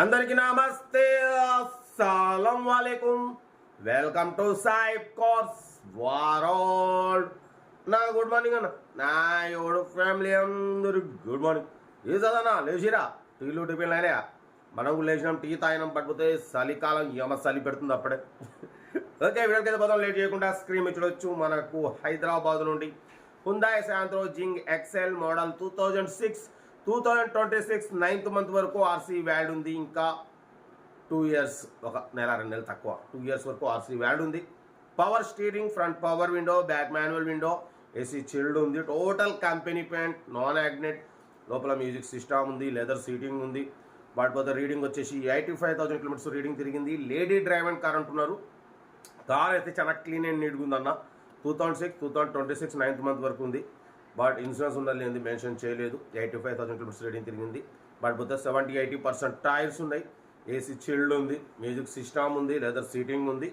అందరికి నమస్తే. అస్సలం వాలేకుం. వెల్కమ్ టు సాయిబ్ కోర్స్ వారోల్డ్ నా గుడ్ మార్నింగ్ అన్న. నా ఎవడు ఫ్యామిలీ అందరు గుడ్ మార్నింగ్. ఏ చదవనా లేచిరా? టీలు టిఫిన్ అయినా మనం లేచినాం టీ తాగినాం పడిపోతే చలికాలం యమ చలి పెడుతుంది అప్పుడే. ఓకే వీళ్ళకైతే పదం లేట్ చేయకుండా స్క్రీన్ చూడొచ్చు. మనకు హైదరాబాద్ నుండి Hyundai Santro Xing XL model two thousand six two thousand twenty six ninth month వరకు ఆర్సీ వ్యాల్డ్ ఉంది. ఇంకా టూ ఇయర్స్ ఒక నెల రెండు నెలలు తక్కువ. టూ ఇయర్స్ వరకు ఆర్సీ వ్యాల్డ్ ఉంది. Power steering front power window back manual window AC chilled ఉంది. టోటల్ కంపెనీ ప్యాంట్ నాన్ యాగ్నెట్ లోపల మ్యూజిక్ సిస్టమ్ ఉంది లెదర్ సీటింగ్ ఉంది. వాటిపోతే రీడింగ్ వచ్చేసి eighty five thousand kilometres reading తిరిగింది. లేడీ డ్రైవ్ అండ్ కార్ అంటున్నారు కార్ అయితే చాలా క్లీన్ అండ్ నీట్గా ఉందన్న. Two thousand six two thousand twenty six ninth month వరకు ఉంది. బట్ ఇన్సూరెన్స్ ఉందా లేదు మెన్షన్ చేయలేదు. Eighty five thousand kilometres reading తిరిగింది. బట్ బుద్ధ సెవెంటీ ఎయిటీ పర్సెంట్ టైర్స్ ఉన్నాయి. ఏసీ చిల్డ్ ఉంది మ్యూజిక్ సిస్టమ్ ఉంది లెదర్ సీటింగ్ ఉంది.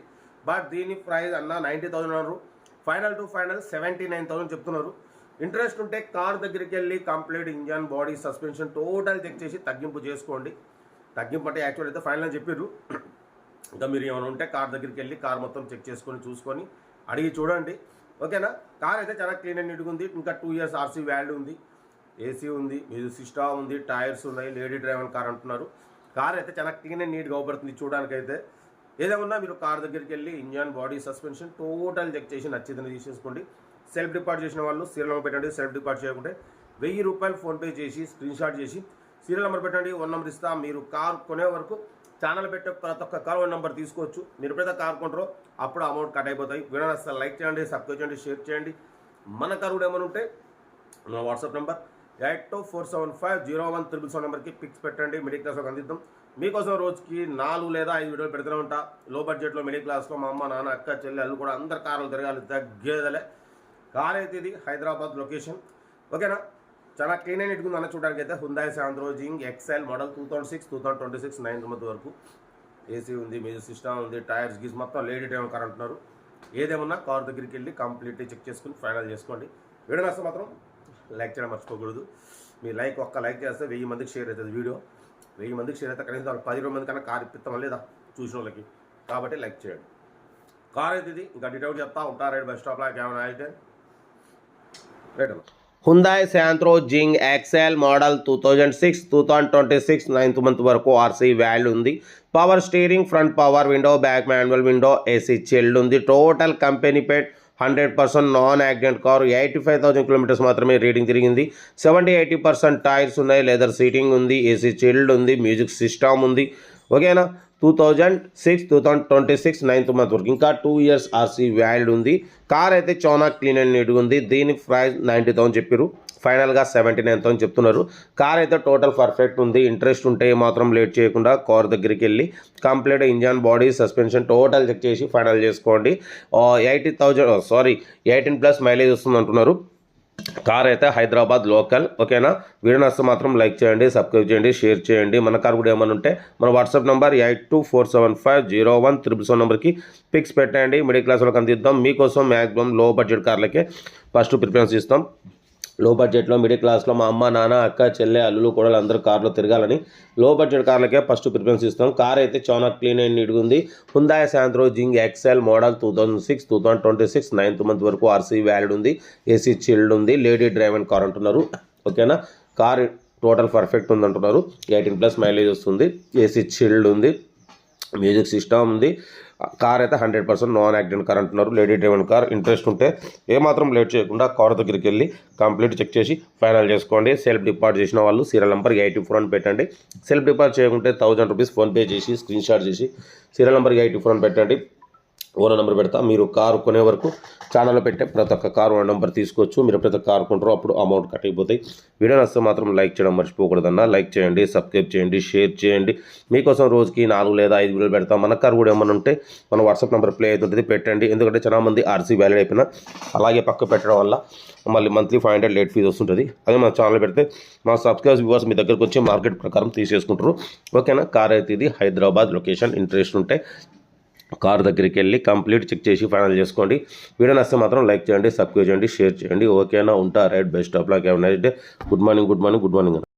బట్ దీని ప్రైస్ అన్న నైంటీ థౌసండ్ అన్నారు. Final to final seventy nine thousand చెప్తున్నారు. ఇంట్రెస్ట్ ఉంటే కార్ దగ్గరికి వెళ్ళి complete engine body suspension total check చేసి తగ్గింపు చేసుకోండి. తగ్గింపు అంటే యాక్చువల్ అయితే ఫైనల్ అని చెప్పారు ఇంకా మీరు ఏమైనా ఉంటే కార్ దగ్గరికి వెళ్ళి కార్ మొత్తం చెక్ చేసుకొని చూసుకొని అడిగి చూడండి. ఓకేనా? కార్ అయితే చాలా క్లీన్ అండ్ నీట్గా ఉంది. ఇంకా టూ ఇయర్స్ ఆర్సీ వాల్యూ ఉంది. ఏసీ ఉంది మ్యూజిక్ సిస్టమ్ ఉంది టైర్స్ ఉన్నాయి లేడీ డ్రైవర్ కార్ అంటున్నారు. కార్ అయితే చాలా క్లీన్ అండ్ నీట్గా అవుపడుతుంది చూడడానికైతే. ఏదేమన్నా మీరు కార్ దగ్గరికి వెళ్ళి engine body suspension total check చేసి నచ్చిందని తీసేసుకోండి. సెల్ఫ్ డిపార్ట్ చేసిన వాళ్ళు సీరియల్ నెంబర్ పెట్టండి. సెల్ఫ్ డిపార్ట్ చేయకుంటే వెయ్యి రూపాయలు ఫోన్పే చేసి స్క్రీన్ షాట్ చేసి సీరియల్ నెంబర్ పెట్టండి. వన్ నెంబర్ ఇస్తా. మీరు కార్ కొనే వరకు ఛానల్ పెట్టే ప్రతి ఒక్క కాల్ నెంబర్ తీసుకోవచ్చు. మీరు ఎప్పుడైతే కార్ కొంటారో అప్పుడు అమౌంట్ కట్ అయిపోతాయి. వినడం అసలు లైక్ చేయండి సబ్స్క్రైబ్ చేయండి షేర్ చేయండి. మన కరువుడు ఏమైనా ఉంటే నా WhatsApp number eight two four seven five zero one triple seven నెంబర్కి పిక్స్ పెట్టండి. మిడిల్ క్లాస్ అందిద్దాం. మీకోసం రోజుకి నాలుగు లేదా ఐదు వీడియోలు పెడుతూనే ఉంటా. లో బడ్జెట్లో మిడిల్ క్లాస్లో మా అమ్మ నాన్న అక్క చెల్లి అల్లు కూడా అందరు కార్లు తిరగాలి. తగ్గేదలే. కార్ అయితే ఇది హైదరాబాద్ లొకేషన్ ఓకేనా? చాలా క్లీన్ అండ్ ఇట్టుకుంది అన్న చూడడానికి అయితే Hyundai Santro Xing excel model two thousand six two thousand twenty six ninth month వరకు ఏసీ ఉంది మ్యూజిక్ సిస్టమ్ ఉంది టైర్స్ గీస్ మొత్తం లేడీ టైం కార్ అంటున్నారు. ఏదేమన్నా కార్ దగ్గరికి వెళ్ళి కంప్లీట్లీ చెక్ చేసుకుని ఫైనల్ చేసుకోండి. వీడియో నష్టం మాత్రం లైక్ చేయడం మర్చిపోకూడదు. మీ లైక్ ఒక్క లైక్ చేస్తే వెయ్యి మందికి షేర్ అవుతుంది వీడియో. వెయ్యి మందికి షేర్ అయితే కనీసం పది ఇరవై మంది కన్నా కార్ ఇప్పిస్తాం లేదా చూసిన వాళ్ళకి. కాబట్టి లైక్ చేయండి. కార్ అయితే ఇది ఇంకా డీటెయిల్ చెప్తా ఉంటా. రైట్ బస్ స్టాప్లో ఏమైనా అయితే రైట్ అమ్మా Hyundai Santro Xing XL model two thousand six two thousand twenty six ninth month వరకు ఆర్సీ వాల్యూ ఉంది. Power steering front power window back manual window AC chilled ఉంది. Total company paint hundred percent non accident car eighty five thousand kilometres మాత్రమే reading తిరిగింది. Seventy eighty percent tyres ఉన్నాయి. Leather seating ఉంది. AC chilled ఉంది. Music system ఉంది. ఓకేనా two thousand six two thousand twenty six ninth month వరకు. ఇంకా two years RC valid ఉంది. కార్ అయితే చాలా క్లీన్ అండ్ నీట్గా ఉంది. దీని ప్రైస్ నైంటీ థౌసండ్ చెప్పారు ఫైనల్గా సెవెంటీ నైన్ థౌసండ్ చెప్తున్నారు. కార్ అయితే టోటల్ పర్ఫెక్ట్ ఉంది. ఇంట్రెస్ట్ ఉంటే మాత్రం లేట్ చేయకుండా కార్ దగ్గరికి వెళ్ళి complete engine body suspension total check చేసి ఫైనల్ చేసుకోండి. Eighty thousand sorry eighteen plus mileage వస్తుంది అంటున్నారు. కార్ అయితే హైదరాబాద్ లోకల్ ఓకేనా? వీడియో నచ్చితే మాత్రం లైక్ చేయండి సబ్స్క్రైబ్ చేయండి షేర్ చేయండి. మన కార్ కూడా ఏమైనా ఉంటే మన WhatsApp number eight two four seven five zero one triple seven నెంబర్కి పిక్స్ పెట్టండి మిడిల్ క్లాస్ వాళ్ళకి అందిద్దాం. మీకోసం మ్యాక్సిమం లో బడ్జెట్ కార్లకే ఫస్ట్ ప్రిఫరెన్స్ ఇస్తాం. లో బడ్జెట్లో మిడిల్ క్లాస్లో మా అమ్మ నాన్న అక్క చెల్లె అల్లులు కూడా అందరూ కార్లో తిరగాలని లో బడ్జెట్ కార్లకే ఫస్ట్ ప్రిఫరెన్స్ ఇస్తాం. కార్ అయితే చాలా క్లీన్ అండ్ నీట్గా ఉంది. Hyundai Santro Xing XL model two thousand six two thousand twenty six ninth month వరకు ఆర్సీ వ్యాలిడ్ ఉంది. ఏసీ చిల్డ్ ఉంది. లేడీ డ్రైవ్ అండ్ కార్ అంటున్నారు. ఓకేనా కార్ టోటల్ పర్ఫెక్ట్ ఉంది అంటున్నారు. ఎయిటీన్ ప్లస్ మైలేజ్ వస్తుంది. ఏసీ చిల్డ్ ఉంది. మ్యూజిక్ సిస్టమ్ ఉంది. కార్ అయితే hundred percent non accident car అంటున్నారు. లేడీ డ్రైవెన్ కార్ ఇంట్రెస్ట్ ఉంటే ఏమాత్రం లేట్ చేయకుండా కార్ దగ్గరికి వెళ్ళి కంప్లీట్ చెక్ చేసి ఫైనల్ చేసుకోండి. సెల్ఫ్ డిపార్ట్ చేసిన వాళ్ళు సీరియల్ నెంబర్ ఎయిటీ ఫోర్ అని పెట్టండి. సెల్ఫ్ డిపార్ట్ చేయకుంటే థౌజండ్ రూపీస్ ఫోన్పే చేసి స్క్రీన్ షాట్ చేసి సీరియల్ నెంబర్ ఎయిటీ ఫోర్ అని పెట్టండి. ఓనర్ నెంబర్ పెడతా. మీరు కారు కొనే వరకు ఛానల్లో పెట్టే ప్రతి ఒక్క కారు ఓనర్ నెంబర్ తీసుకోవచ్చు. మీరు ఎప్పుడైతే కారు కొంటారు అప్పుడు అమౌంట్ కట్ అయిపోతాయి వీడియో నచ్చితే మాత్రం లైక్ చేయడం మర్చిపోకూడదన్నా. లైక్ చేయండి సబ్స్క్రైబ్ చేయండి షేర్ చేయండి. మీకోసం రోజుకి నాలుగు లేదా ఐదు వీడియోలు పెడతాం. మన కారు కూడా ఏమన్నా ఉంటే మన వాట్సాప్ నెంబర్ ప్లే అవుతుంటుంది పెట్టండి. ఎందుకంటే చాలా మంది ఆర్సీ వ్యాలిడ్ అయిపోయినా అలాగే పక్క పెట్టడం వల్ల మళ్ళీ monthly five hundred late fee వస్తుంటుంది. అదే మన ఛానల్ పెడితే మా సబ్స్క్రైబ్ వ్యూవర్స్ మీ దగ్గరకు వచ్చి మార్కెట్ ప్రకారం తీసేసుకుంటారు. ఓకేనా? కార్ అయితే ఇది హైదరాబాద్ లొకేషన్ ఇంట్రెస్ట్ ఉంటే కార్ దగ్గరికి వెళ్ళి కంప్లీట్ చెక్ చేసి ఫైనల్ చేసుకోండి. వీడియో నచ్చితే మాత్రం లైక్ చేయండి సబ్స్క్రైబ్ చేయండి షేర్ చేయండి. ఓకేనా? ఉంటా right best of luck have nice day. Good morning good morning good morning